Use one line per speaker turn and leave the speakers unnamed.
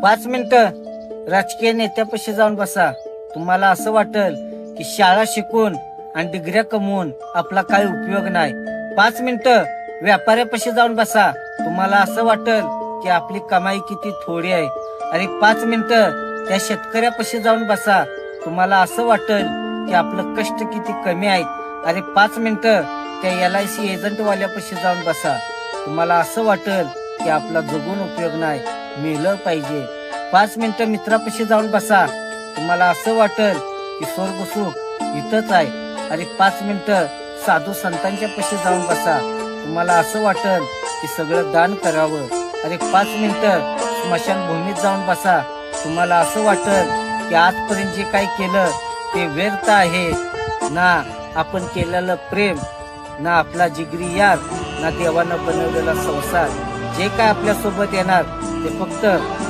पाच मिनिटं राजकीय नेत्यापाशी जाऊन बसा. तुम्हाला असं वाटेल की शाळा शिकून आणि डिग्र्या कमवून आपला काही उपयोग नाही. पाच मिनिटं व्यापाऱ्यापाशी जाऊन बसा. तुम्हाला असं वाटेल की आपली कमाई किती थोडी आहे. आणि पाच मिनिटं त्या शेतकऱ्यापाशी जाऊन बसा. तुम्हाला असं वाटेल की आपलं कष्ट किती कमी आहे आणि पाच मिनिटं त्या एल आय सी एजंटवाल्यापाशी जाऊन बसा. तुम्हाला असं वाटेल की आपला जगून उपयोग नाही. मिळलं पाहिजे. पाच मिनिटं मित्रापाशी जाऊन बसा. तुम्हाला असं वाटेल की स्वर्ग सुख इथंच आहे. आणि पाच मिनिटं साधू संतांच्या पाशी जाऊन बसा. तुम्हाला असं वाटेल की सगळं दान करावं. आणि पाच मिनिटं स्मशानभूमीत जाऊन बसा. तुम्हाला असं वाटेल की आजपर्यंत जे काही केलं ते व्यर्थ आहे. ना आपण केलेलं प्रेम ना आपला जिगरी यार ना देवानं बनवलेला संसार. जे काय आपल्यासोबत येणार ते फक्त